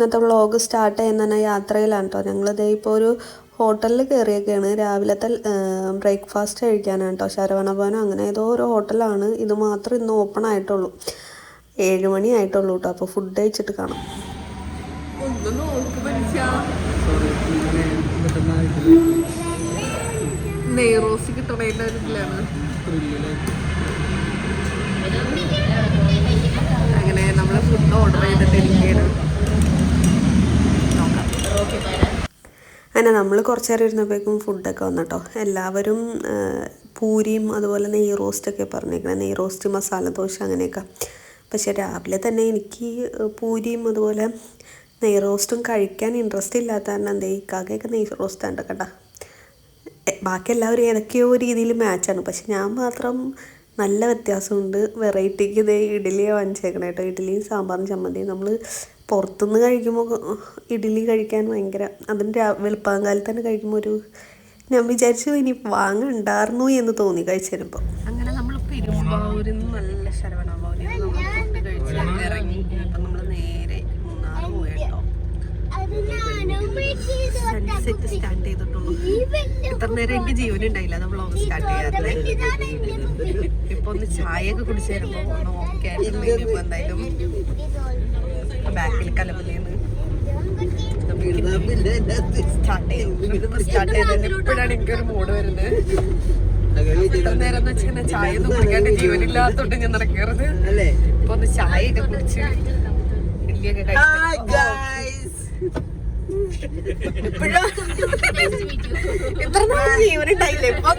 ഇന്നത്തെ vlog start ചെയ്യുന്ന യാത്രയിലാണ് കേട്ടോ ഞങ്ങളിതേ ഇപ്പോൾ ഒരു ഹോട്ടലിൽ കയറിയൊക്കെയാണ് രാവിലത്തെ ബ്രേക്ക്ഫാസ്റ്റ് കഴിക്കാനാണ് കേട്ടോ ശരവണഭവനം അങ്ങനെ ഏതോ ഒരു ഹോട്ടലാണ് ഇത് മാത്രം ഇന്ന് ഓപ്പൺ ആയിട്ടുള്ളൂ. ഏഴ് മണി ആയിട്ടുള്ളൂ കേട്ടോ അപ്പോൾ ഫുഡ് കഴിച്ചിട്ട് കാണാം. അങ്ങനെ നമ്മൾ ഫുഡ് ഓർഡർ ചെയ്തിട്ട് ഇരിക്കുകയാണ് അങ്ങനെ നമ്മൾ കുറച്ച് നേരം ഇരുന്നപ്പോഴേക്കും ഫുഡൊക്കെ വന്നിട്ടോ. എല്ലാവരും പൂരിയും അതുപോലെ നെയ് റോസ്റ്റൊക്കെ പറഞ്ഞേക്കണം നെയ് റോസ്റ്റ് മസാല ദോശ അങ്ങനെയൊക്കെ. പക്ഷേ രാവിലെ തന്നെ എനിക്ക് പൂരിയും അതുപോലെ നെയ് റോസ്റ്റും കഴിക്കാൻ ഇൻട്രസ്റ്റ് ഇല്ലാത്ത കാരണം എന്തേ ഇക്കാക്കയൊക്കെ നെയ് റോസ്റ്റ് ഉണ്ട് കേട്ടോ. ബാക്കി എല്ലാവരും ഏതൊക്കെയോ രീതിയിൽ മാച്ചാണ് പക്ഷെ ഞാൻ മാത്രം നല്ല വ്യത്യാസമുണ്ട്. വെറൈറ്റിക്ക് ഇതേ ഇഡ്ഡലിയാണ് വാങ്ങിച്ചേക്കണേ കേട്ടോ ഇഡ്ഡലിയും സാമ്പാറും ചമ്മന്തിയും. നമ്മൾ പുറത്തുനിന്ന് കഴിക്കുമ്പോൾ ഇഡ്ഡലി കഴിക്കാൻ ഭയങ്കര അതിന്റെ രാ വെളുപ്പാങ്കാലത്ത് തന്നെ കഴിക്കുമ്പോൾ ഒരു ഞാൻ വിചാരിച്ചു ഇനി വാങ്ങണ്ടായിരുന്നു എന്ന് തോന്നി കഴിച്ചു തരുമ്പോൾ അങ്ങനെ നമ്മൾ പെരുമ്പാവൂരിൽ നിന്ന് നല്ല ശരവണഭവനിൽ നിന്ന് നമ്മൾ ഫുഡ് കഴിച്ച് ഇറങ്ങി. അപ്പം നമ്മൾ നേരെ മൂന്നാറ് പോയിട്ടോ സൺസെറ്റ് സ്റ്റാർട്ട് ചെയ്തിട്ടുള്ളൂ. ഇത്ര നേരം എനിക്ക് ജീവൻ ഉണ്ടായില്ല. നമ്മൾ സ്റ്റാർട്ട് ചെയ്യാറില്ലേ? ഇപ്പൊ ഒന്ന് ചായ ഒക്കെ കുടിച്ചു തരുമ്പോ ഒന്ന് ഓക്കെ ഇപ്പൊ എന്തായാലും ബാക്കിൽ കലപ്പലിന്ന് സ്റ്റാർട്ട് ചെയ്തു. സ്റ്റാർട്ട് ചെയ്തത് ഇപ്പോഴാണ് എനിക്കൊരു മൂഡ് വരുന്നത്. നേരം വെച്ചാൽ ചായ ഒന്നും കുടിക്കാണ്ട് ജീവനില്ലാത്തോണ്ട് ഞാൻ നടക്കരുത്. ഇപ്പൊ ഒന്ന് ചായ ഒക്കെ കുടിച്ച് കഴിച്ചു. ഇപ്പോഴാ? ഇത്ര ജീവനുണ്ടായില്ലേ ഇപ്പൊ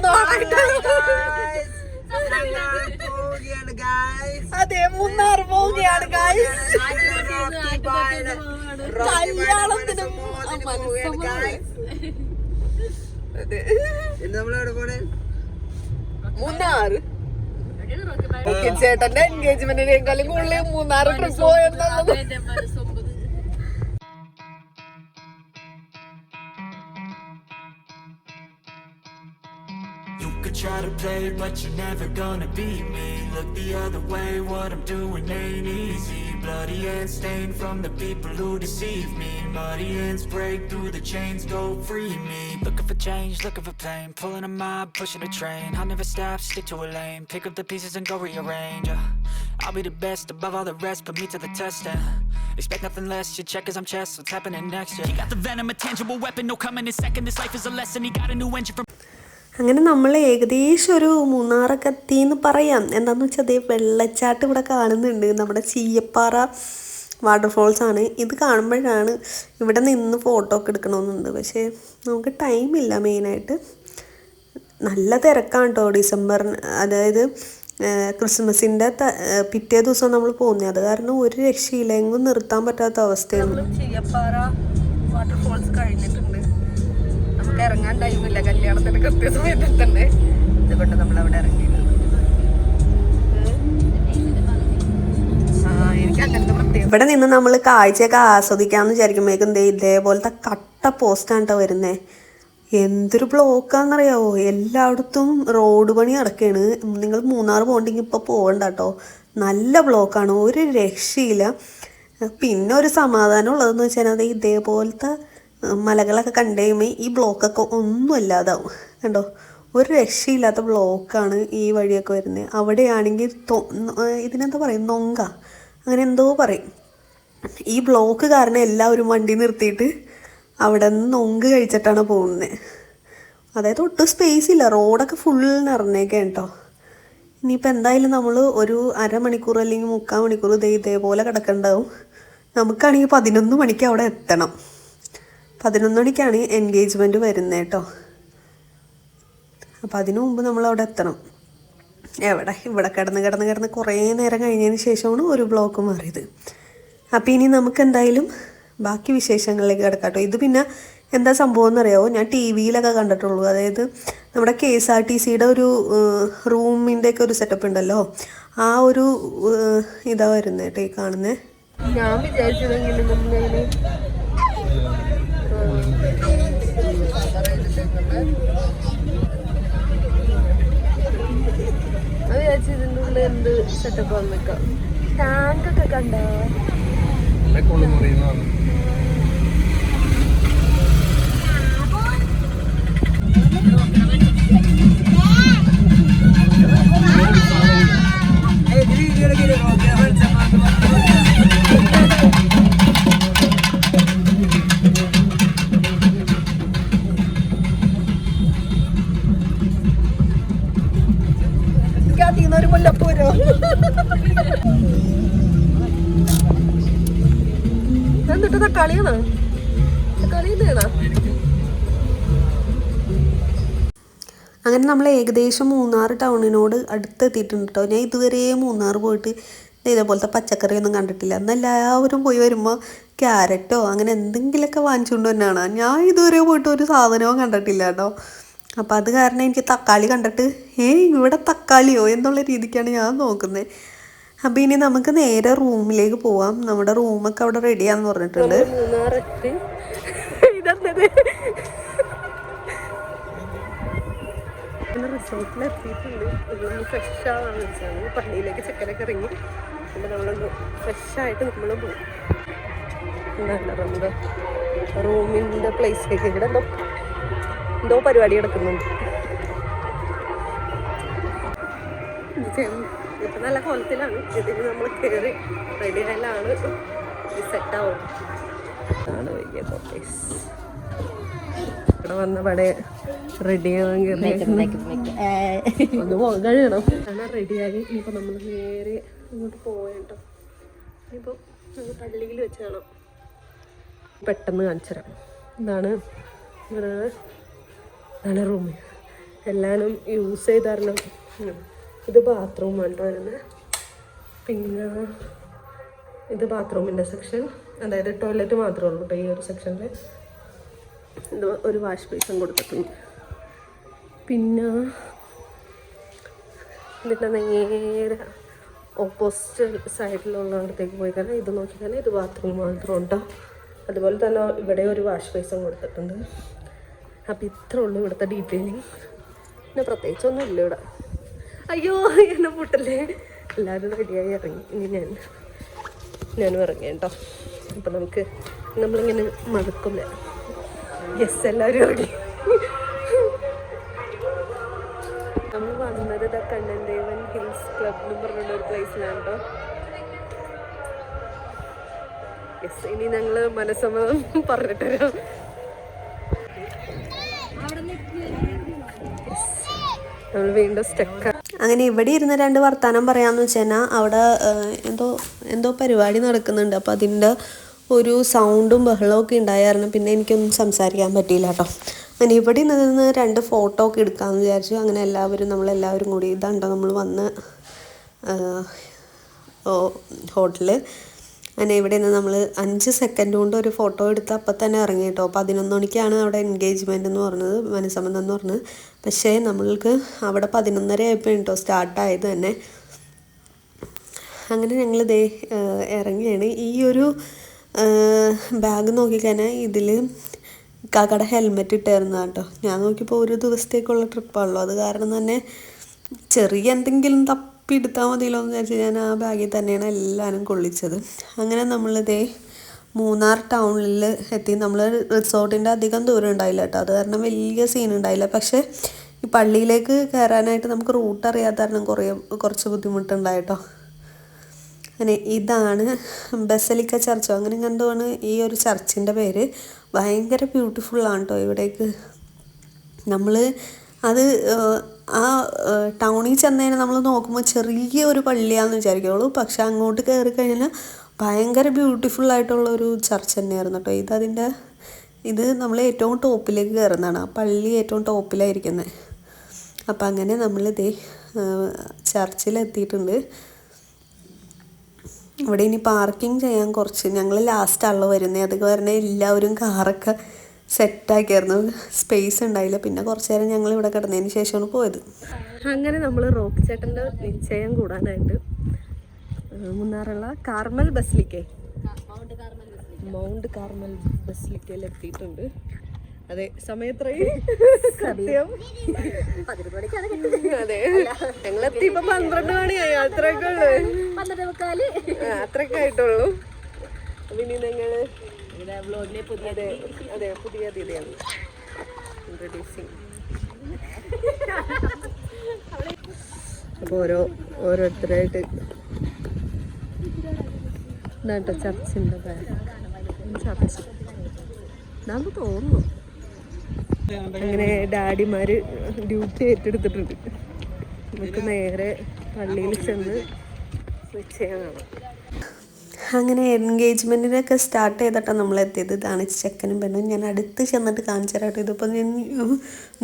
അതെ മൂന്നാർ പോവുകയാണ് ഗായ്സ് കല്യാണത്തിന് മൂന്നാർ ചേട്ടന്റെ എൻഗേജ്മെന്റിനേക്കാളും കൂടുതൽ മൂന്നാർ ട്രിപ്പ് പോയെന്നുള്ളത് play, but you're never gonna beat me. Look the other way, what I'm doing ain't easy. Bloody hands stained from the people who deceive me. Muddy hands break through the chains, go free me. Looking for change, looking for pain. Pulling a mob, pushing a train. I'll never stop, stick to a lane. Pick up the pieces and go rearrange. uh. I'll be the best above all the rest, put me to the test. And expect nothing less. Your check is I'm chess, what's happening next? Yeah. You got the venom, a tangible weapon, no coming in second. This life is a lesson. He got a new engine from. അങ്ങനെ നമ്മൾ ഏകദേശം ഒരു മൂന്നാറൊക്കെ എത്തിയെന്ന് പറയാം. എന്താണെന്ന് വെച്ചാൽ അതേ വെള്ളച്ചാട്ടം ഇവിടെ കാണുന്നുണ്ട്. നമ്മുടെ ചീയപ്പാറ വാട്ടർഫോൾസ് ആണ്. ഇത് കാണുമ്പോഴാണ് ഇവിടെ നിന്ന് ഫോട്ടോ ഒക്കെ എടുക്കണമെന്നുണ്ട് പക്ഷേ നമുക്ക് ടൈമില്ല മെയിനായിട്ട് നല്ല തിരക്കാണ് കേട്ടോ ഡിസംബർ അതായത് ക്രിസ്മസിന്റെ പിറ്റേ ദിവസം നമ്മൾ പോകുന്നത് അത് കാരണം ഒരു രക്ഷയില്ല. എങ്ങും നിർത്താൻ പറ്റാത്ത അവസ്ഥയാണ്. വാട്ടർഫോൾസ് കഴിഞ്ഞിട്ടുണ്ട് നമുക്ക് ഇറങ്ങാൻ ടൈമില്ല. കല്യാണത്തിന് കൃത്യസമയത്ത് എത്തണ്ടേ അതുകൊണ്ട് നമ്മൾ അവിടെ ഇറങ്ങി ഇവിടെ നിന്ന് നമ്മൾ കാഴ്ചയൊക്കെ ആസ്വദിക്കാമെന്ന് വിചാരിക്കുമ്പോഴേക്കും ഇതേപോലത്തെ കട്ട പോസ്റ്റാണ് കേട്ടോ വരുന്നത് എന്തൊരു ബ്ലോക്കാണെന്നറിയാവോ എല്ലായിടത്തും റോഡ് പണി നടക്കുകയാണ് നിങ്ങൾ മൂന്നാർ പോകണ്ടെങ്കിൽ ഇപ്പോൾ പോകണ്ട കേട്ടോ നല്ല ബ്ലോക്കാണ് ഒരു രക്ഷയില്ല. പിന്നെ ഒരു സമാധാനം ഉള്ളതെന്ന് വെച്ചാൽ അത് ഇതേപോലത്തെ മലകളൊക്കെ കണ്ടു കഴിയുമ്പോൾ ഈ ബ്ലോക്കൊക്കെ ഒന്നും ഇല്ലാതാവും കണ്ടോ? ഒരു രക്ഷയില്ലാത്ത ബ്ലോക്കാണ് ഈ വഴിയൊക്കെ വരുന്നത്. അവിടെയാണെങ്കിൽ ഇതിനെന്താ പറയും? നൊങ്ക. അങ്ങനെ എന്തോ പറയും. ഈ ബ്ലോക്ക് കാരണം എല്ലാവരും വണ്ടി നിർത്തിയിട്ട് അവിടെ നിന്ന് നൊങ്ക് കഴിച്ചിട്ടാണ് പോകുന്നത്. അതായത് ഒട്ടും സ്പേസ് ഇല്ല. റോഡൊക്കെ ഫുൾ നിറഞ്ഞേക്കാണ് കേട്ടോ. ഇനിയിപ്പോൾ എന്തായാലും നമ്മൾ ഒരു അരമണിക്കൂർ അല്ലെങ്കിൽ മുക്കാൽ മണിക്കൂർ ഇതേ ഇതേപോലെ കിടക്കണ്ടാവും. നമുക്കാണെങ്കിൽ പതിനൊന്ന് മണിക്ക് അവിടെ എത്തണം. പതിനൊന്ന് മണിക്കാണ് എൻഗേജ്മെന്റ് വരുന്നത് കേട്ടോ. അപ്പം അതിനു മുമ്പ് നമ്മൾ അവിടെ എത്തണം. എവിടെ? ഇവിടെ കിടന്ന് കിടന്ന് കിടന്ന് കുറേ നേരം കഴിഞ്ഞതിന് ശേഷമാണ് ഒരു ബ്ലോക്ക് മാറിയത്. അപ്പോൾ ഇനി നമുക്ക് എന്തായാലും ബാക്കി വിശേഷങ്ങളിലേക്ക് കിടക്കാം കേട്ടോ. ഇത് പിന്നെ എന്താ സംഭവം എന്നറിയാവോ? ഞാൻ ടി വിയിലൊക്കെ കണ്ടിട്ടുള്ളൂ. അതായത് നമ്മുടെ കെ എസ് ആർ ടി സിയുടെ ഒരു റൂമിന്റെ ഒക്കെ ഒരു സെറ്റപ്പ് ഉണ്ടല്ലോ. ആ ഒരു ഇതാ വരുന്നത് ഈ കാണുന്നത്. ഞാൻ വിചാരിച്ചതെങ്കിലും ഉള്ളിൽ എന്ത് സെറ്റപ്പ് വന്നിക്കാം ടാങ്ക് ഒക്കെ കണ്ടോ? Hey, did you get a good one? ഏകദേശം മൂന്നാർ ടൗണിനോട് അടുത്തെത്തിയിട്ടുണ്ട് കേട്ടോ ഞാൻ ഇതുവരെ മൂന്നാർ പോയിട്ട് ഇതേപോലത്തെ പച്ചക്കറിയൊന്നും കണ്ടിട്ടില്ല. അന്ന് എല്ലാവരും പോയി വരുമ്പോൾ ക്യാരറ്റോ അങ്ങനെ എന്തെങ്കിലുമൊക്കെ വാങ്ങിച്ചുകൊണ്ട് തന്നെയാണ് ഞാൻ ഇതുവരെ പോയിട്ട് ഒരു സാധനവും കണ്ടിട്ടില്ല കേട്ടോ അപ്പോൾ അത് കാരണം എനിക്ക് തക്കാളി കണ്ടിട്ട് ഏ ഇവിടെ തക്കാളിയോ? എന്നുള്ള രീതിക്കാണ് ഞാൻ നോക്കുന്നത് അപ്പോൾ ഇനി നമുക്ക് നേരെ റൂമിലേക്ക് പോവാം. നമ്മുടെ റൂമൊക്കെ അവിടെ റെഡിയാന്ന് പറഞ്ഞിട്ടുണ്ട്. റിസോർട്ടിൽ എത്തിയിട്ടുണ്ട്. നമ്മൾ ഫ്രഷ് ആവാന്ന് വെച്ചാണ് പള്ളിയിലേക്ക് ചെക്കനൊക്കെ ഇറങ്ങി. പിന്നെ നമ്മൾ ഫ്രഷായിട്ട് നമ്മൾ പോകും നമ്മുടെ റൂമിന്റെ പ്ലേസിലേക്ക് ഇവിടെ എന്തോ എന്തോ പരിപാടി നടക്കുന്നുണ്ട് ഇപ്പൊ നല്ല കോലത്തിലാണ്. ഇതിന് നമ്മൾ കയറി റെഡി ആയാലാണ് സെറ്റ് ആവും ആണ് വലിയ കോട്ടേഴ്സ് ഇവിടെ വന്ന പടെ റെഡി ഒന്ന് പോകാൻ കഴിയണം. കാരണം റെഡിയായി ഇനിയിപ്പോൾ നമ്മൾ നേരെ ഇങ്ങോട്ട് പോയേട്ടോ ഇനിയിപ്പോൾ നമ്മൾ പള്ളിയിൽ വെച്ച് കാണാം പെട്ടെന്ന് കാണിച്ചു തരാം ഇതാണ് ഇതാണ് റൂം എല്ലാവരും യൂസ് ചെയ്താരണം. ഇത് ബാത്റൂം കേട്ടോ വരുന്നത് പിന്നെ ഇത് ബാത്റൂമിന്റെ സെക്ഷൻ അതായത് ടോയ്ലറ്റ് മാത്രമേ ഉള്ളൂ കേട്ടോ ഈ ഒരു സെക്ഷനിൽ ഒരു വാഷ് ബേസും കൊടുത്തിട്ടുണ്ട് പിന്നെ ഇതിന്റെ നേരെ ഓപ്പോസിറ്റ് സൈഡിലുള്ള അടുത്തേക്ക് പോയി. കഴിഞ്ഞാൽ ഇത് നോക്കി കഴിഞ്ഞാൽ ഇത് ബാത്റൂം മാത്രം ഉണ്ടോ അതുപോലെ തന്നെ ഇവിടെ ഒരു വാഷ് ബേസും കൊടുത്തിട്ടുണ്ട്. അപ്പം ഇത്ര ഉള്ളൂ ഇവിടുത്തെ ഡീറ്റെയിലിങ് പിന്നെ പ്രത്യേകിച്ചൊന്നും ഇല്ല ഇവിടെ. അയ്യോ എന്നെ പൊട്ടല്ലേ? എല്ലാവരും റെഡിയായി ഇറങ്ങി. ഇനി ഞാൻ ഞാനും ഇറങ്ങി കേട്ടോ. അപ്പം നമുക്ക് നമ്മളിങ്ങനെ മടുക്കില്ല. യെസ് എല്ലാവരും ഓടി നമ്മൾ വന്നത് ദ കണ്ണൻദേവൻ ഹിൽസ് ക്ലബ് എന്ന് പറഞ്ഞിട്ട് ഒരു പ്ലേസിലാണ് കേട്ടോ യെസ് ഇനി ഞങ്ങൾ മനസ്സമ്മതം പറഞ്ഞിട്ട് വരാം. അങ്ങനെ ഇവിടെ ഇരുന്ന് രണ്ട് വർത്തമാനം പറയാന്ന് വെച്ച് കഴിഞ്ഞാൽ അവിടെ എന്തോ എന്തോ പരിപാടി നടക്കുന്നുണ്ട്. അപ്പോൾ അതിന്റെ ഒരു സൗണ്ടും ബഹളവും ഒക്കെ ഉണ്ടായിരുന്നു പിന്നെ എനിക്കൊന്നും സംസാരിക്കാൻ പറ്റിയില്ല കേട്ടോ. അങ്ങനെ ഇവിടെ നിന്ന് രണ്ട് ഫോട്ടോ ഒക്കെ എടുക്കാമെന്ന് വിചാരിച്ചു. അങ്ങനെ എല്ലാവരും നമ്മളെല്ലാവരും കൂടി ഇതാണ്ടോ നമ്മൾ വന്ന് ഹോട്ടലിൽ അങ്ങനെ ഇവിടെ നിന്ന് നമ്മൾ അഞ്ച് സെക്കൻഡ് കൊണ്ട് ഒരു ഫോട്ടോ എടുത്ത് അപ്പം തന്നെ ഇറങ്ങി കേട്ടോ. പതിനൊന്ന് മണിക്കാണ് അവിടെ എൻഗേജ്മെന്റ് എന്ന് പറഞ്ഞത് മനസ്സമ്മതം എന്ന് പറഞ്ഞത്. പക്ഷേ നമ്മൾക്ക് അവിടെ പതിനൊന്നര ആയപ്പോൾ കേട്ടോ സ്റ്റാർട്ടായത് തന്നെ. അങ്ങനെ ഞങ്ങൾ ദേ ഇറങ്ങിയാണ് ഈ ഒരു ബാഗ് നോക്കിക്കഴിഞ്ഞാൽ ഇതിൽ കാക്കയുടെ ഹെൽമെറ്റ് ഇട്ടായിരുന്നു കേട്ടോ. ഞാൻ നോക്കിയപ്പോൾ ഒരു ദിവസത്തേക്കുള്ള ട്രിപ്പാണല്ലോ അത് കാരണം തന്നെ ചെറിയ എന്തെങ്കിലും തപ്പി എടുത്താൽ മതിയല്ലോ എന്ന് വിചാരിച്ച് ഞാൻ ആ ബാഗിൽ തന്നെയാണ് എല്ലാവരും കൊള്ളിച്ചത്. അങ്ങനെ നമ്മളിതേ മൂന്നാർ ടൗണിൽ എത്തി. നമ്മൾ റിസോർട്ടിന്റെ അധികം ദൂരം ഉണ്ടായില്ല കേട്ടോ. അത് കാരണം വലിയ സീൻ ഉണ്ടായില്ല. പക്ഷേ ഈ പള്ളിയിലേക്ക് കയറാനായിട്ട് നമുക്ക് റൂട്ട് അറിയാത്ത കാരണം കുറേ കുറച്ച് ബുദ്ധിമുട്ടുണ്ടായിട്ടോ അങ്ങനെ ഇതാണ് ബസലിക്ക ചർച്ചോ അങ്ങനെ കണ്ടുമാണ് ഈ ഒരു ചർച്ചിന്റെ പേര്? ഭയങ്കര ബ്യൂട്ടിഫുള്ളാണ് കേട്ടോ ഇവിടേക്ക്. നമ്മൾ അത് ആ ടൗണിൽ ചെന്നതിന് നമ്മൾ നോക്കുമ്പോൾ ചെറിയ ഒരു പള്ളിയാണെന്ന് വിചാരിക്കുള്ളൂ പക്ഷെ അങ്ങോട്ട് കയറി കഴിഞ്ഞാൽ ഭയങ്കര ബ്യൂട്ടിഫുൾ ആയിട്ടുള്ള ഒരു ചർച്ച് തന്നെയായിരുന്നു കേട്ടോ ഇതതിന്റെ ഇത് നമ്മൾ ഏറ്റവും ടോപ്പിലേക്ക് കയറുന്നതാണ് ആ പള്ളി ഏറ്റവും ടോപ്പിലായിരിക്കുന്നത് അപ്പം അങ്ങനെ നമ്മളിതേ ചർച്ചിലെത്തിയിട്ടുണ്ട് ഇവിടെ ഇനി പാർക്കിംഗ് ചെയ്യാൻ കുറച്ച് ഞങ്ങൾ ലാസ്റ്റ് ലാസ്റ്റാണല്ലോ വരുന്നത്. അത് കാരണം എല്ലാവരും കാറൊക്കെ സെറ്റാക്കിയായിരുന്നു സ്പേസ് ഉണ്ടായില്ല. പിന്നെ കുറച്ച് നേരം ഞങ്ങൾ ഇവിടെ കിടന്നതിന് ശേഷമാണ് പോയത്. അങ്ങനെ നമ്മൾ റോക്ക് ചേട്ടന്റെ നിശ്ചയം കൂടാനായിട്ട് മൂന്നാറുള്ള കാർമൽ ബസ്ലിക്കേ മൗണ്ട് കാർമൽ ബസ്ലിക്കയിൽ എത്തിയിട്ടുണ്ട്. അതെ സമയത്രയും. സത്യം അതെ. ഞങ്ങളെത്തി ഇപ്പൊ പന്ത്രണ്ട് മണിയായി. അത്രയൊക്കെ ഉള്ളു. അത്രയൊക്കെ ആയിട്ടുള്ളൂ. പിന്നെ ഇനി ഞങ്ങൾ അതെ അതെ പുതിയ അതിഥിയാണ്. ഇൻട്രൊഡ്യൂസിങ് അപ്പോൾ ഓരോ ഓരോരുത്തരായിട്ട് ഇതാട്ടോ ചർച്ചിന്റെ ചർച്ച. നമുക്ക് തോന്നുന്നു. അങ്ങനെ ഡാഡിമാര് ഡ്യൂട്ടി ഏറ്റെടുത്തിട്ടുണ്ട്. നമുക്ക് നേരെ പള്ളിയിൽ ചെന്ന് നിശ്ചയം കാണാം. അങ്ങനെ എൻഗേജ്മെന്റിനൊക്കെ സ്റ്റാർട്ട് ചെയ്തിട്ടാണ് നമ്മൾ എത്തിയത്. ഇതാണ് ചെക്കനും പെണ്ണും. ഞാൻ അടുത്ത് ചെന്നിട്ട് കാണിച്ചു തരാട്ടോ ഇതിപ്പോൾ ഞാൻ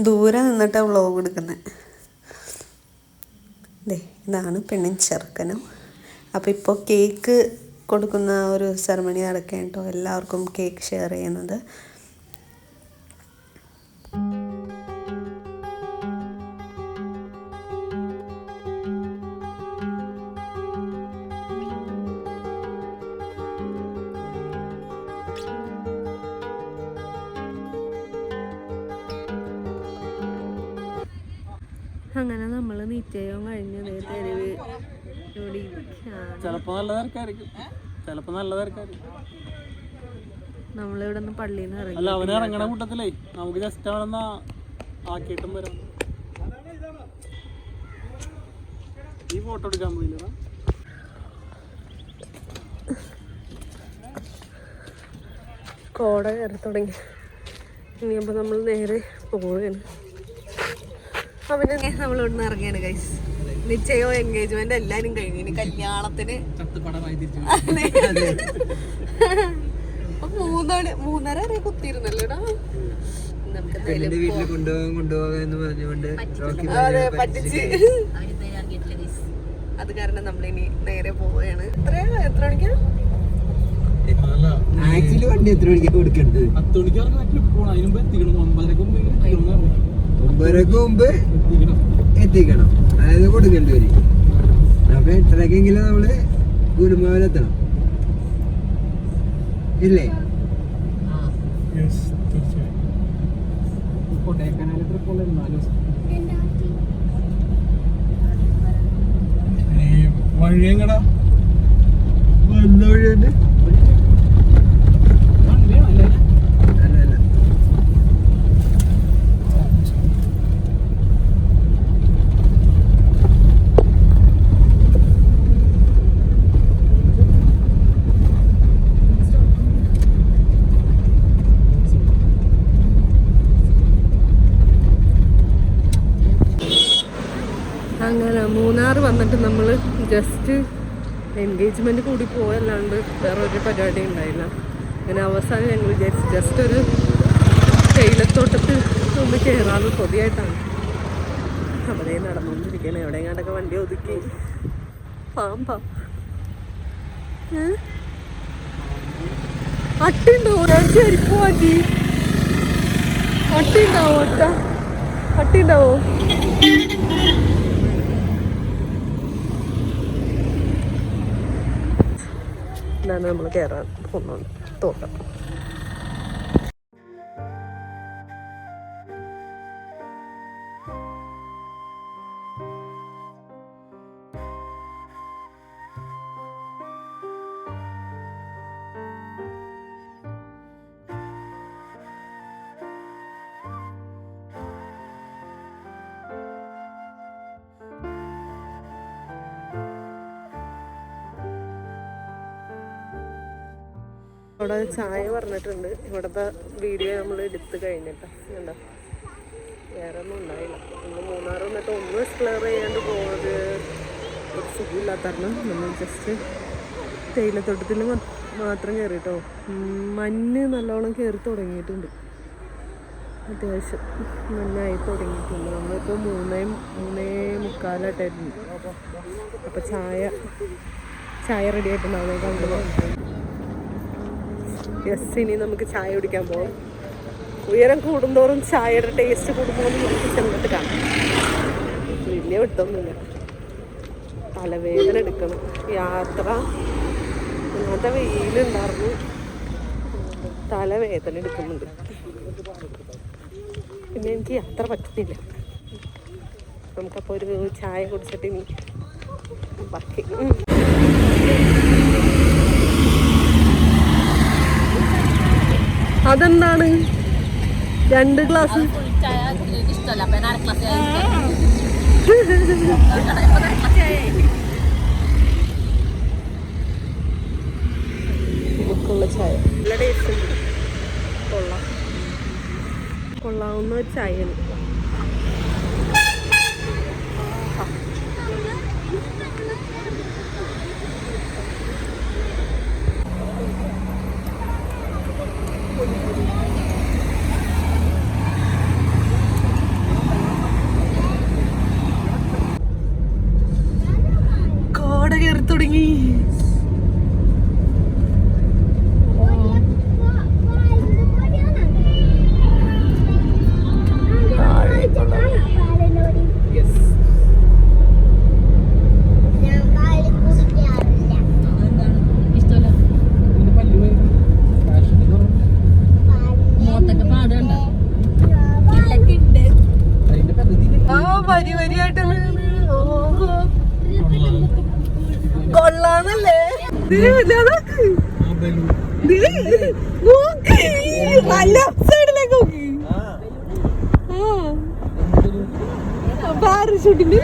ദൂരെ നിന്നിട്ടാണ് വ്ളോഗ് എടുക്കുന്നത് ദേ ഇതാണ് പെണ്ണും ചെറുക്കനും. അപ്പോൾ ഇപ്പോൾ കേക്ക് കൊടുക്കുന്ന ഒരു സെറമണി നടക്കുകയാണ് കേട്ടോ. എല്ലാവർക്കും കേക്ക് ഷെയർ ചെയ്യുന്നത്. ചിലപ്പോ നല്ല തിരക്കായിരിക്കും. ചിലപ്പോ നല്ല തിരക്കായിരിക്കും. നമ്മളിവിടെ നിന്ന് പള്ളിയിൽ നിന്ന് ഇറങ്ങി അല്ല അവന് ഇറങ്ങണ കൂട്ടത്തിലേ നമുക്ക് ജസ്റ്റ് അവിടെ ആക്കിയിട്ടും വരാം. ഈ ഫോട്ടോ എടുക്കാൻ പോയില്ലടാ കോട കയറി തുടങ്ങി. ഇനിയപ്പോൾ നമ്മൾ നേരെ പോവുകയാണ് അവനെ നമ്മളിവിടുന്ന് ഇറങ്ങിയാണ് കൈസ് നിശ്ചയോ എൻഗേജ്മെന്റ് എല്ലാരും കഴിഞ്ഞു. ഇനി കല്യാണത്തിന് മൂന്നര മൂന്നാണ് മൂന്നര വരെ കുത്തിയിരുന്നല്ലോടാ? നമുക്ക് എന്തായാലും വീട്ടിൽ കൊണ്ടുപോകാൻ കൊണ്ടുപോകാൻ എന്ന് പറഞ്ഞുകൊണ്ട് റോക്കി അതെ പറ്റിച്ച്. അത് കാരണം നമ്മളിനി നേരെ പോവുകയാണ്. എത്ര എത്ര മണിക്കാണ് ആക്ച്വലി വണ്ടി എത്ര മണിക്കാണ് കൊടുക്കേണ്ടത് പത്ത് മണിക്കാർക്ക് പോകണം അതിന് മുമ്പ് എത്തിക്കണം. ഒമ്പതരക്ക് മുമ്പ് എത്തിക്കണം. ഒമ്പതരക്ക് മുമ്പ് എത്തിക്കണം. അതായത് കൊടുക്കേണ്ടി വരും. അപ്പൊ എട്ടരക്കെങ്കിലും നമ്മൾ ഗുരുമാവിലെത്തണം ഇല്ലേ? വഴി എങ്ങടാ വന്ന വഴി തന്നെ അങ്ങനെ മൂന്നാർ വന്നിട്ട് നമ്മൾ ജസ്റ്റ് എൻഗേജ്മെന്റ് കൂടി പോയല്ലാണ്ട് വേറെ ഒരു പരിപാടി ഉണ്ടായില്ല. അങ്ങനെ അവസാനം ഞങ്ങൾ വിചാരിച്ചു ജസ്റ്റ് ഒരു തേയിലത്തോട്ടത്തിൽ ഒന്ന് കയറാറ് പൊതിയായിട്ടാണ് അവിടെ നടന്നുകൊണ്ടിരിക്കുകയാണ്. എവിടെയെങ്ങാണ്ടൊക്കെ വണ്ടി ഒതുക്കി. പാമ്പാ? അട്ടിണ്ടോ ഒരാഴ്ച അരിപ്പ് മാറ്റി അട്ടി ഉണ്ടാവോ അട്ട. അട്ടി ഇതാണ് നമ്മൾ കയറാൻ പോകുന്നത്. തോട്ടം. അവിടെ ചായ പറഞ്ഞിട്ടുണ്ട്. ഇവിടുത്തെ വീഡിയോ നമ്മൾ എടുത്ത് കഴിഞ്ഞിട്ട്. കണ്ടോ? വേറെ ഒന്നും ഉണ്ടായില്ല. നമ്മൾ മൂന്നാർ വന്നിട്ട് ഒന്നും എക്സ്പ്ലോർ ചെയ്യാണ്ട് പോകുന്നത് ഒരു സുഖമില്ലാത്ത നമ്മൾ ജസ്റ്റ് തേയിലത്തോട്ടത്തിൽ മാത്രം കയറിട്ടോ മഞ്ഞ് നല്ലോണം കയറി തുടങ്ങിയിട്ടുണ്ട്. അത്യാവശ്യം നന്നായി തുടങ്ങിയിട്ടുണ്ട്. നമ്മളിപ്പോൾ മൂന്നേ മൂന്നേ മുക്കാലായിട്ടായിരുന്നു. അപ്പോൾ ചായ ചായ റെഡി ആയിട്ടുണ്ടാവും. കണ്ടത് യെസ് ഇനി നമുക്ക് ചായ കുടിക്കാൻ പോകാം ഉയരം കൂടുന്തോറും ചായയുടെ ടേസ്റ്റ് കൂടുമ്പോൾ നമുക്ക് ചെന്നിട്ട് കാണാം. വലിയ വിട്ടൊന്നുമില്ല തലവേദന എടുക്കണം. യാത്ര. ഇന്നത്തെ വെയിലുണ്ടായിരുന്നു. തലവേദന എടുക്കുന്നുണ്ട്. പിന്നെ എനിക്ക് യാത്ര പറ്റുന്നില്ല. നമുക്കപ്പോൾ ഒരു ചായ കുടിച്ചിട്ട് ഇനി ബാക്കി. അതെന്താണ്? രണ്ട് ഗ്ലാസ്. നമുക്കുള്ള ചായ കൊള്ളാം. കൊള്ളാവുന്ന ഒരു ചായയാണ് വരി വരിയായിട്ട് ഓഹോ കൊള്ളാന്നല്ലേ ദേ, ഇതാ നോക്ക്. ദേ, നോക്ക്. ആ ലെഫ്റ്റ് സൈഡിലേക്ക് നോക്ക് ആ പാരഷൂട്ടിന്റെ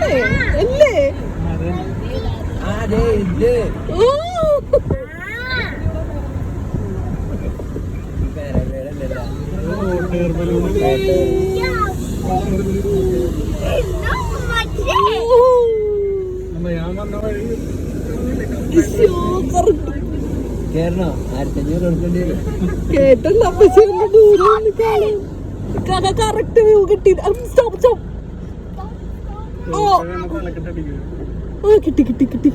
അല്ലേ അതെ ഇത് ഓ ഞാൻ വന്ന വഴി ഈശോ, correct. കേറണോ? ആയിരത്തഞ്ഞൂറ് കൊടുക്കേണ്ടി വരും. കേട്ടല്ല ഒന്ന് ദൂരെ കാണാം. കറക്റ്റ് വ്യൂ കിട്ടി സ്റ്റോപ്പ് സ്റ്റോപ്പ് ഓ തലക്കെട്ടടിക്കും കിട്ടി കിട്ടി കിട്ടി.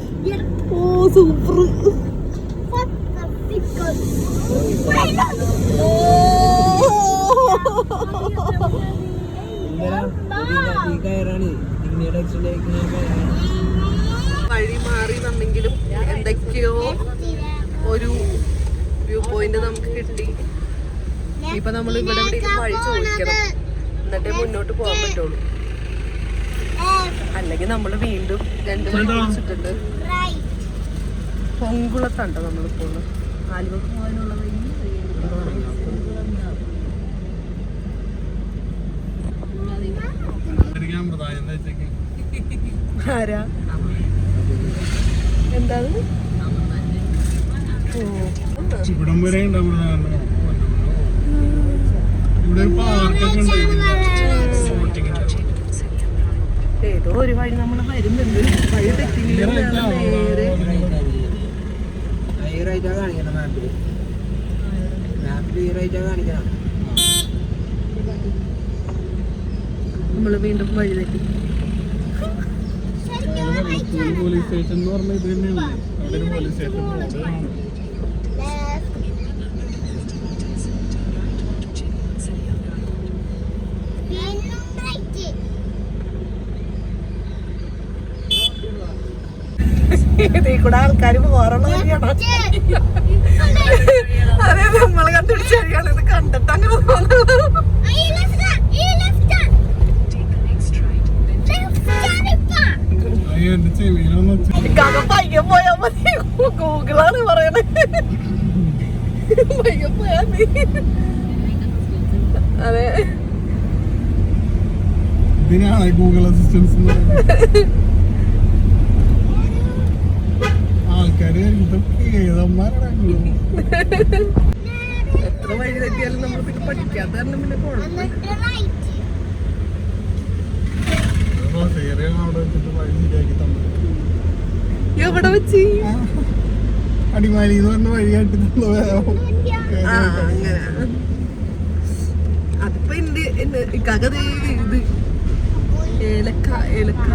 ഓ സൂപ്പർ ഈ കയറാണ്. പിന്നീട് മാറി എന്തൊക്കെയോ ഒരു വ്യൂ പോയിന്റ് നമുക്ക് കിട്ടി. ഇപ്പൊ നമ്മൾ ഇവിടെ ഇവിടെ വഴി ചോദിക്കണം. എന്നിട്ടേ മുന്നോട്ട് പോകാൻ പറ്റുള്ളൂ. അല്ലെങ്കിൽ നമ്മൾ വീണ്ടും രണ്ട് വഴി ചോദിച്ചിട്ടുണ്ട് പൊങ്കുളത്താണ്ടോ നമ്മൾ ആലുവക്ക് പോകാനുള്ള ആരാ? എന്താ? ഇവിടം വരെ ഉണ്ട് ഇവിടെ പാർക്കൊക്കെ ഉണ്ട്. ഏതോ ഒരു വഴി നമ്മൾ വരുന്നുണ്ട്. വഴി തെറ്റില്ല നേരെ. ഈ റൈറ്റാ കാണിക്കണം മാപ്പിൽ മാപ്പിൽ ഈ റൈറ്റാ കാണിക്കണം നമ്മൾ വീണ്ടും വഴി തെറ്റി. പോലീസ് സ്റ്റേഷൻ എന്ന് പറഞ്ഞാൽ ഇത് തന്നെയാണ്. അവിടെ ഒരു പോലീസ് സ്റ്റേഷൻ കാണും. ഇതിൽ അതെ നമ്മൾ കണ്ടുപിടിച്ച വഴിയാണ്. ഇത് കണ്ടിട്ട് അങ്ങനെ പോകുന്നത് അയ്യോ എന്റെ ചെവിയിലൊന്ന് വെച്ച് ഇക്കാക്ക പയ്യെ പോയാ മതി ഗൂഗിളാണ് പറയണത് പയ്യെ പോയാ മതി അതെ ഇതിനാണ് ഗൂഗിൾ അസിസ്റ്റൻസ് ആൾക്കാര് എത്ര വഴി തെറ്റിയാലും നമ്മൾ പിന്നെ പഠിക്കാത്ത കാരണം പിന്നെ കുഴപ്പമില്ല എവിടെ വെച്ച്? അടിമാലി എന്ന് പറഞ്ഞ അതിപ്പോ എന്റെ ഇത്. ഏലക്ക ഏലക്ക.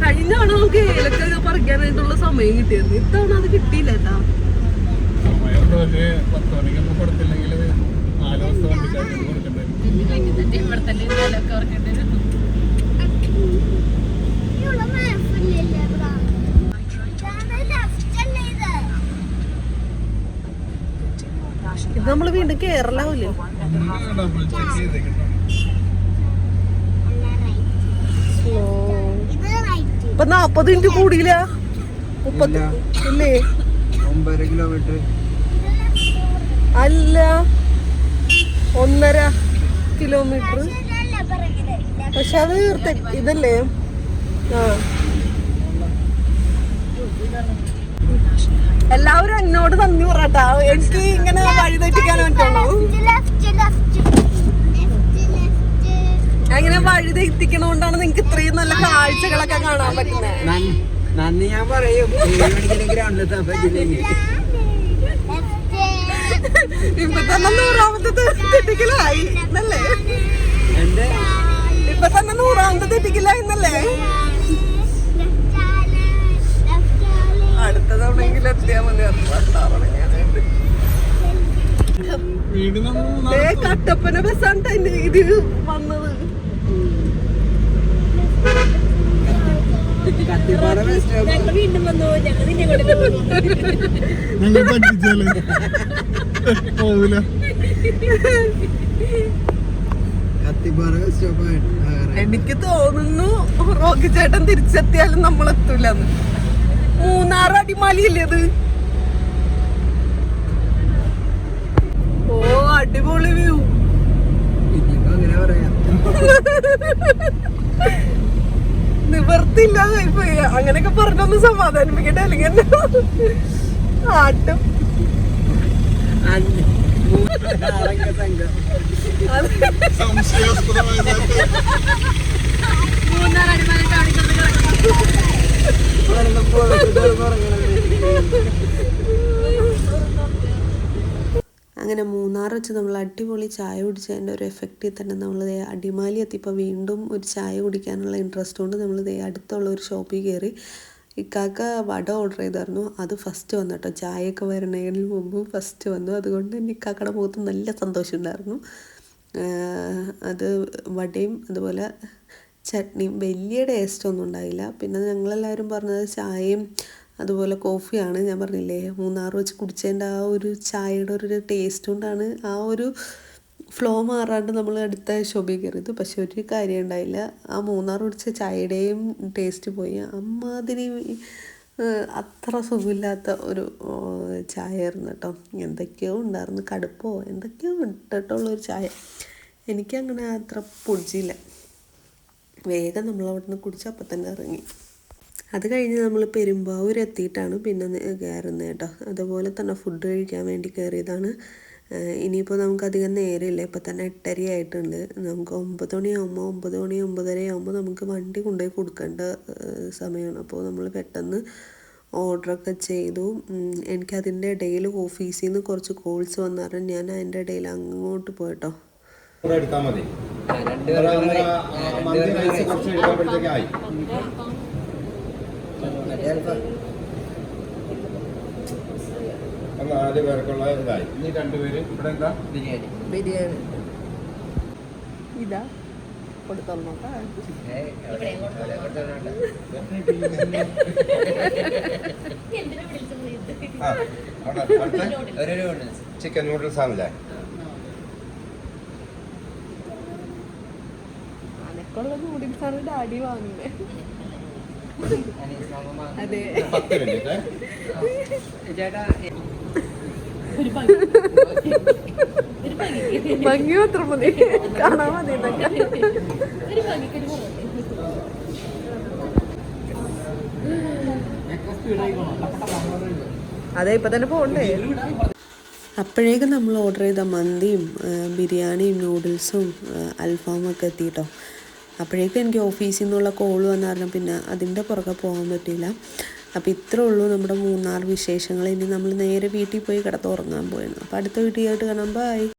കഴിഞ്ഞ തവണ നമുക്ക് ഏലക്ക പറിക്കാനായിട്ടുള്ള സമയം കിട്ടിയത് ഇത്തവണ അത് കിട്ടിയില്ല കേട്ടാ. ഇവിടെ തന്നെ ഏലക്ക മണിക്കൊന്നും കൊടുത്തില്ലെങ്കിൽ നാല് ദിവസം വണ്ടിക്കാർക്ക് കൊടുക്കണ്ടായിരുന്നു ഇത് നമ്മൾ വീണ്ടും കേരളാവൂലേ ഡബിൾ ചെക്ക് ചെയ്തേക്കിട്ടോ ഇപ്പൊ നാപ്പത് മിനിറ്റ് കൂടിയില്ല. മുപ്പത്തി ഇല്ല. ഒമ്പതര കിലോമീറ്റർ അല്ല. ഒന്നര കിലോമീറ്റർ പക്ഷെ അത് ഇതല്ലേ? ആ. എല്ലാവരും എന്നോട് നന്ദി പറയട്ടാ. എനിക്ക് ഇങ്ങനെ വഴി തെറ്റിക്കാൻ പറ്റുള്ളൂ. അങ്ങനെ വഴി തെറ്റിക്കണോണ്ടാണ് നിങ്ങക്ക് ഇത്രയും നല്ല കാഴ്ചകളൊക്കെ കാണാൻ പറ്റുന്നത് നന്ദി ഞാൻ പറയും. ഇപ്പൊ തന്നെ നൂറാമത്തെ തെറ്റിക്കലായി. എന്നല്ലേ ഇപ്പൊ തന്നെ നൂറാമത്തെ തെറ്റിക്കലായി എന്നല്ലേ അടുത്ത തവണയെങ്കിലും എത്തിയാ മതി കട്ടപ്പന ബസ്സാണ് ഇത് വന്നത്. ഞങ്ങൾ കത്തിപ്പാറ സ്റ്റോപ്പ് എനിക്ക് തോന്നുന്നു റോക്കി ചേട്ടൻ തിരിച്ചെത്തിയാലും നമ്മൾ എത്തൂലെന്ന് മൂന്നാർ അടിമാലിയല്ലേ അത് ഓ അടിപൊളി വ്യൂ അങ്ങനെ പറയാം. നിവർത്തില്ലാതെ പോയി അങ്ങനെയൊക്കെ പറഞ്ഞൊന്ന് സമാധാനിപ്പിക്കട്ടെ അല്ലെങ്കിൽ എന്നെ ആട്ടും. മൂന്നാർ അടിമാലി അങ്ങനെ മൂന്നാർ വെച്ച് നമ്മൾ അടിപൊളി ചായ കുടിച്ചതിന്റെ ഒരു എഫക്റ്റിൽ തന്നെ നമ്മൾ അടിമാലി എത്തിയപ്പോൾ വീണ്ടും ഒരു ചായ കുടിക്കാനുള്ള ഇൻട്രസ്റ്റ് കൊണ്ട് നമ്മൾ അടുത്തുള്ള ഒരു ഷോപ്പിൽ കയറി. ഇക്കാക്ക വട ഓർഡർ ചെയ്തായിരുന്നു. അത് ഫസ്റ്റ് വന്നു കേട്ടോ. ചായയൊക്കെ വരണതിന് മുമ്പ് ഫസ്റ്റ് വന്നു. അതുകൊണ്ട് തന്നെ ഇക്കാക്കയുടെ മുഖത്ത് നല്ല സന്തോഷം ഉണ്ടായിരുന്നു. അത് വടയും അതുപോലെ ചട്നിയും വലിയ ടേസ്റ്റൊന്നും ഉണ്ടായില്ല. പിന്നെ ഞങ്ങളെല്ലാവരും പറഞ്ഞത് ചായയും അതുപോലെ കോഫിയാണ് ഞാൻ പറഞ്ഞില്ലേ മൂന്നാർ വെച്ച് കുടിച്ചതിന്റെ ആ ഒരു ചായയുടെ ഒരു ടേസ്റ്റ് കൊണ്ടാണ് ആ ഒരു ഫ്ലോ മാറാണ്ട് നമ്മൾ അടുത്ത ഷോപ്പിൽ കയറിയത്. പക്ഷെ ഒരു കാര്യം ഉണ്ടായില്ല. ആ മൂന്നാർ കുടിച്ച ചായയുടെയും ടേസ്റ്റ് പോയി. അമ്മാതിരി അത്ര സുഖമില്ലാത്ത ഒരു ചായ ആയിരുന്നു കേട്ടോ. എന്തൊക്കെയോ ഉണ്ടായിരുന്നു. കടുപ്പോ എന്തൊക്കെയോ ഇട്ടിട്ടുള്ളൊരു ചായ. എനിക്കങ്ങനെ അത്ര പൊടിച്ചില്ല വേഗം നമ്മൾ അവിടുന്ന് കുടിച്ച് അപ്പം തന്നെ ഇറങ്ങി. അത് കഴിഞ്ഞ് നമ്മൾ പെരുമ്പാവൂർ എത്തിയിട്ടാണ് പിന്നെ കയറുന്നത് കേട്ടോ. അതുപോലെ തന്നെ ഫുഡ് കഴിക്കാൻ വേണ്ടി കയറിയതാണ്. ഇനിയിപ്പോൾ നമുക്ക് അധികം നേരമില്ല. ഇപ്പം തന്നെ എട്ടര ആയിട്ടുണ്ട്. നമുക്ക് ഒമ്പത് മണിയാകുമ്പോൾ ഒമ്പത് മണി ഒമ്പതര ആകുമ്പോൾ നമുക്ക് വണ്ടി കൊണ്ടുപോയി കൊടുക്കേണ്ട സമയമാണ്. അപ്പോൾ നമ്മൾ പെട്ടെന്ന് ഓർഡറൊക്കെ ചെയ്തു. എനിക്കതിന്റെ ഇടയിൽ ഓഫീസിൽ നിന്ന് കുറച്ച് കോൾസ് വന്നാലും ഞാൻ അതിന്റെ ഇടയിൽ അങ്ങോട്ട് പോയിട്ടോ കൂടെ എടുത്താൽ മതി. മന്തി റൈസ് കുറച്ച് ആയി. നാല് പേർക്കുള്ള ഇതായി. ഇനി രണ്ടുപേര് ഇവിടെ എന്താ? ബിരിയാണി. ബിരിയാണി. ഇതാ. നോക്കാം ചിക്കൻ നൂഡിൽസ് ആണല്ലേ? അനക്കുള്ള നൂഡിൽസാണ് ഡാഡി വാങ്ങുന്നത്. അതെ. ഭംഗി. മാത്രം മതി. കാണാൻ മതി അതെ ഇപ്പൊ തന്നെ പോണ്ടേ? അപ്പോഴേക്കും നമ്മൾ ഓർഡർ ചെയ്ത മന്തിയും ബിരിയാണിയും നൂഡിൽസും അൽഫാമൊക്കെ അൽഫാമും എത്തിയിട്ടോ അപ്പോഴേക്കും എനിക്ക് ഓഫീസിൽ നിന്നുള്ള കോൾ വന്നായിരുന്നു. പിന്നെ അതിന്റെ പുറകെ പോകാൻ പറ്റിയില്ല. അപ്പോൾ ഇത്രേ ഉള്ളൂ നമ്മുടെ മൂന്നാർ വിശേഷങ്ങൾ. ഇനി നമ്മൾ നേരെ വീട്ടിൽ പോയി കിടത്തുറങ്ങാൻ പോയിരുന്നു. അപ്പോൾ അടുത്ത വീട്ടിൽ ആയിട്ട് കാണാം. ബൈ